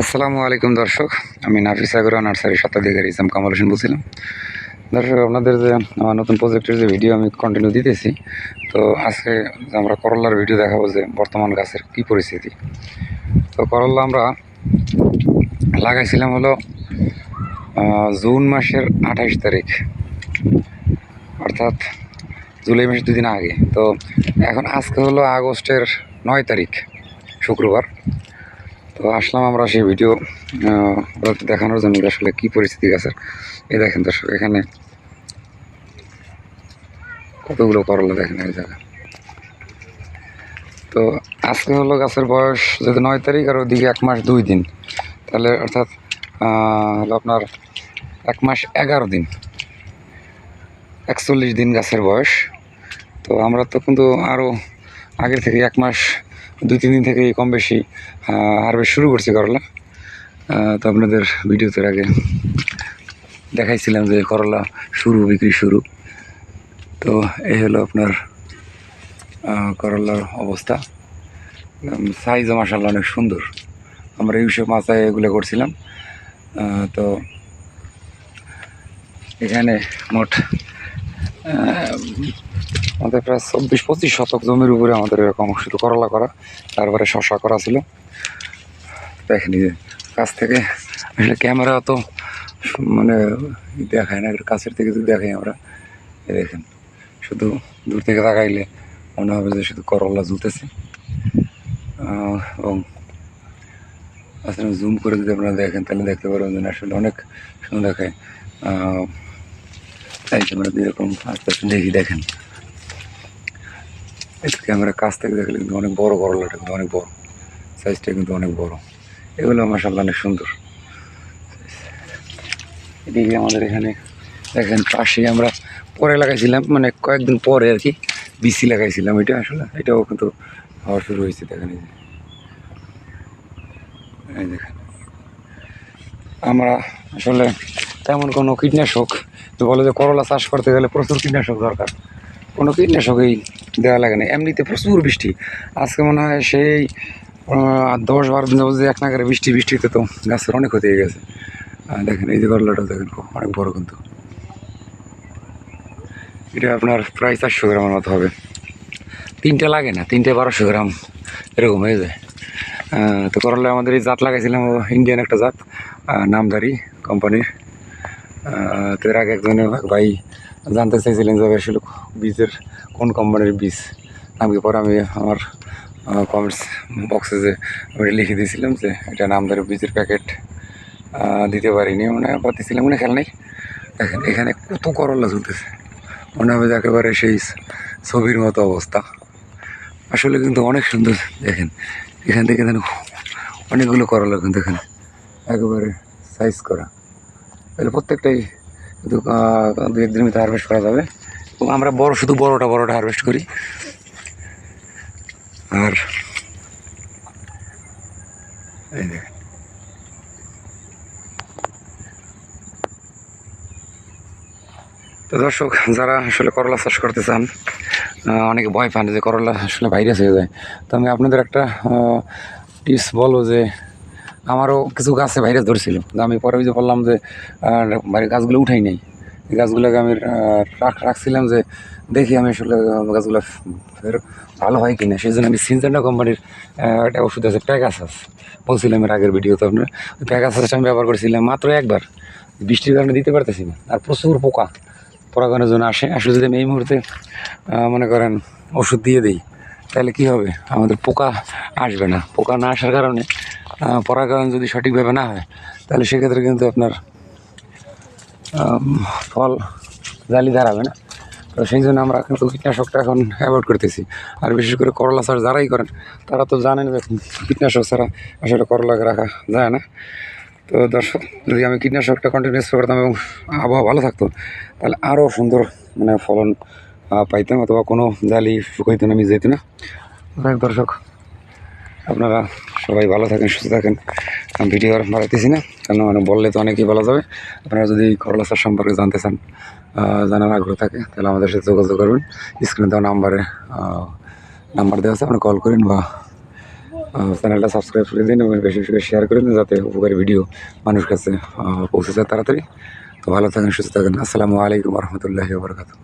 আসসালামু আলাইকুম দর্শক, আমি নাফিস আগরা নার্সারি শতাধিকারী ইসলাম কামাল হোসেন বলছিলাম। দর্শক, আপনাদের যে আমার নতুন প্রজেক্টের যে ভিডিও আমি কন্টিনিউ দিতেছি, তো আজকে আমরা করল্লার ভিডিও দেখাবো যে বর্তমান গাছের কী পরিস্থিতি। তো করল্লা আমরা লাগাইছিলাম হলো জুন মাসের আঠাশ তারিখ, অর্থাৎ জুলাই মাসের দুদিন আগে। তো এখন আজকে হলো আগস্টের নয় তারিখ, শুক্রবার। তো আসলাম আমরা সেই ভিডিও দেখানোর জন্য আসলে কী পরিস্থিতি গাছের এই দেখেন দর্শক, এখানে কতগুলো করলা দেখেন এই জায়গা তো আজকে হলো গাছের বয়স যদি নয় তারিখ আর ওদিকে এক মাস দুই দিন, তাহলে অর্থাৎ হলো আপনার এক মাস এগারো দিন। একচল্লিশ দিন গাছের বয়স। তো আমরা তো কিন্তু আরও আগের থেকে এক মাস দুই, তিন দিন থেকে কম বেশি হারভেস্ট শুরু করছি করলা। তো আপনাদের ভিডিওতে আগে দেখাইছিলাম যে করলা শুরু, বিক্রি শুরু। তো এই হলো আপনার করলার অবস্থা। সাইজও মাসাল্লাহ অনেক সুন্দর। আমরা ইউসেফ মাথায় এগুলো করছিলাম। তো এখানে মোট আমাদের প্রায় চব্বিশ পঁচিশ শতক জমির উপরে আমাদের এরকম শুধু করলা করা তারপরে শশা করা ছিল। দেখেন যে কাছ থেকে আসলে ক্যামেরা তো মানে দেখায় না কাছের থেকে যদি দেখাই আমরা। দেখেন শুধু দূর থেকে তাকাইলে মনে হবে যে শুধু করলা আহ, এবং আসলে জুম করে যদি আপনারা দেখেন তাহলে দেখতে পারবেন যে আসলে অনেক সুন্দর দেখায়। তাই দিয়ে এরকম আস্তে আস্তে দেখি দেখেন। একটু ক্যামেরা কাছ থেকে দেখলে কিন্তু অনেক বড় করলাটা কিন্তু অনেক বড়। সাইজটা কিন্তু অনেক বড়। এগুলো আমার মাসাল্লাহ অনেক সুন্দর। এদিকে আমাদের এখানে দেখেন পাশে আমরা পরে লাগাইছিলাম মানে কয়েকদিন পরে আর কি বিসি লাগাইছিলাম। এটা আসলে, এটাও কিন্তু হওয়া শুরু হয়েছে, দেখেন এই। দেখেন। আমরা আসলে তেমন কোনো কীটনাশক, বলে যে করলা চাষ করতে গেলে প্রচুর কীটনাশক দরকার। কোনো কীটনাশকই দেওয়া লাগে না। এমনিতে প্রচুর বৃষ্টি। আজকে মনে হয় সেই দশ বারো দিন যে এক নাগারে বৃষ্টি বৃষ্টিতে তো গাছের অনেক ক্ষতি হয়ে গেছে। দেখেন এই যে করলাটা দেখেন অনেক বড় কিন্তু। এটা আপনার প্রায় চারশো গ্রামের মতো হবে। তিনটে লাগে না তিনটে বারোশো গ্রাম এরকম হয়ে যায়। তো করলা আমাদের এই জাত লাগাইছিলাম ইন্ডিয়ান একটা জাত আহ, নামদারি কোম্পানির তো এর আগে একজন এক ভাই জানতে চাইছিলেন যে আসলে বীজের কোন কোম্পানির বীজ? আমি পরে আমি আমার কমেন্টস বক্সে যে আমি লিখে দিয়েছিলাম যে এটা নামদারি বীজের প্যাকেট দিতে পারিনি। মানে পাতিছিলাম মনে খেয়াল নেই। দেখেন, এখানে কত করলা ঝুলতেছে। মনে হবে যে একেবারে সেই ছবির মতো অবস্থা। আসলে কিন্তু অনেক সুন্দর, দেখেন। এখান থেকে দেখেন অনেকগুলো করলা কিন্তু এখানে একেবারে সাইজ করা। তাহলে প্রত্যেকটাই দু একদিনের মধ্যে হারভেস্ট করা যাবে। এবং আমরা বড়, শুধু বড়টা বড়টা হারভেস্ট করি। আর এই তো দর্শক, যারা আসলে করলা চাষ করতে চান অনেকে ভয় পান যে করলা আসলে ভাইরাস হয়ে যায়। তো আমি আপনাদের একটা টিপস বলব যে আমারও কিছু গাছে ভাইরাস ধরছিল আমি পরে যে বললাম যে গাছগুলো উঠাই নাই। গাছগুলোকে আমি রাখ রাখছিলাম যে, দেখি আমি আসলে গাছগুলো ফের ভালো হয় কিনা। সেই জন্য আমি সিনজেন্ডা কোম্পানির একটা ওষুধ আছে প্যাগাসাস বলছিলাম এর আগের ভিডিওতে আপনার, ওই প্যাগাসাসটা আমি ব্যবহার করেছিলাম মাত্র একবার। বৃষ্টির কারণে দিতে পারতেছি না, আর প্রচুর পোকা। পরাগণের জন্য আসে আসলে যদি আমি এই মুহূর্তে মনে করেন ওষুধ দিয়ে দিই, তাহলে কি হবে? আমাদের পোকা আসবে না। পোকা না আসার কারণে পরাগায়ন যদি সঠিকভাবে না হয়, তাহলে সেক্ষেত্রে কিন্তু আপনার ফল জালি দাঁড়াবে না। তো সেই জন্য আমরা কিন্তু কীটনাশকটা এখন অ্যাভয়েড করতেছি। আর বিশেষ করে করলা চাষ যারাই করেন, তারা তো জানেন যে কীটনাশক ছাড়া আসলে করলাকে রাখা যায় না। তো দর্শক, যদি আমি কীটনাশকটা কন্টিনিউস করতাম এবং আবহাওয়া ভালো থাকতো, তাহলে আরও সুন্দর মানে ফলন পাইতাম, অথবা কোনো জালি শুকাইতো না আমি যেত না দর্শক আপনারা সবাই ভালো থাকেন, সুস্থ থাকেন। ভিডিও আর বাড়াইতেছি না, কেন মানে বললে তো অনেকেই বলা যাবে। আপনারা যদি করলা চাষ সম্পর্কে জানতে চান জানার আগ্রহ থাকে, তাহলে আমাদের সাথে যোগাযোগ করবেন স্ক্রিনে দেওয়া নাম্বারে নাম্বার দেওয়া আছে আপনি কল করেন বা চ্যানেলটা সাবস্ক্রাইব করে দিন এবং বেশি বেশি করে শেয়ার করে দিন, যাতে উপকারী ভিডিও মানুষ কাছে পৌঁছে যায় তাড়াতাড়ি। তো ভালো থাকেন, সুস্থ থাকেন। আসসালামু আলাইকুম রহমতুল্লাহি বারকাতু